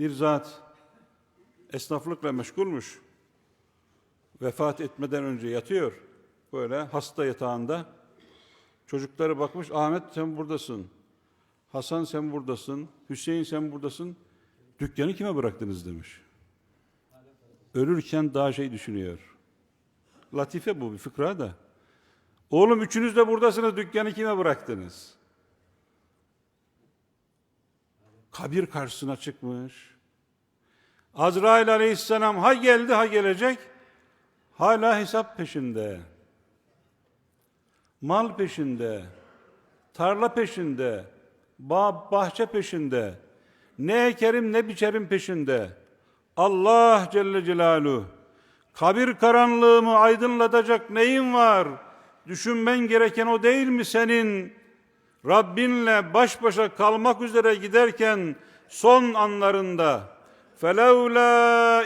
bir zat esnaflıkla meşgulmuş. Vefat etmeden önce yatıyor. Böyle hasta yatağında. Çocukları bakmış, Ahmet sen buradasın. Hasan sen buradasın. Hüseyin sen buradasın. Dükkanı kime bıraktınız demiş. Ölürken daha şey düşünüyor. Latife bu bir fıkra da. Oğlum üçünüz de buradasınız. Dükkanı kime bıraktınız? Kabir karşısına çıkmış. Azrail aleyhisselam ha geldi ha gelecek. Hala hesap peşinde. Mal peşinde. Tarla peşinde. Bağ, bahçe peşinde. Ne ekerim ne biçerim peşinde. Allah Celle Celaluhu. Kabir karanlığımı aydınlatacak neyin var? Düşünmen gereken o değil mi senin? Rabbinle baş başa kalmak üzere giderken son anlarında فَلَوْلَا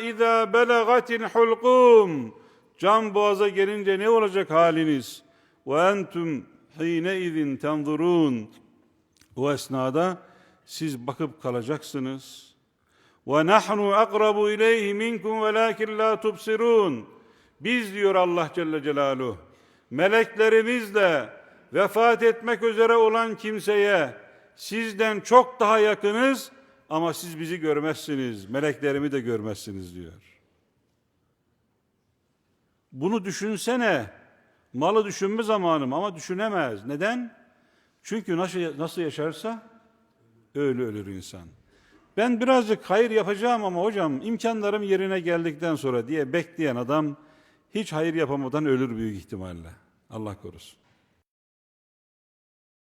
اِذَا بَلَغَتِ الْحُلْقُمْ Can boğaza gelince ne olacak haliniz? وَاَنْتُمْ حِينَئِذٍ تَنْظُرُونَ O esnada siz bakıp kalacaksınız. وَنَحْنُ أَقْرَبُ اِلَيْهِ مِنْكُمْ وَلَاكِنْ لَا تُبْصِرُونَ Biz diyor Allah Celle Celaluhu, meleklerimizle vefat etmek üzere olan kimseye sizden çok daha yakınız ama siz bizi görmezsiniz, meleklerimi de görmezsiniz diyor. Bunu düşünsene. Malı düşünme zamanım ama düşünemez. Neden? Çünkü nasıl, nasıl yaşarsa öyle ölür insan. Ben birazcık hayır yapacağım ama hocam imkanlarım yerine geldikten sonra diye bekleyen adam hiç hayır yapamadan ölür büyük ihtimalle. Allah korusun.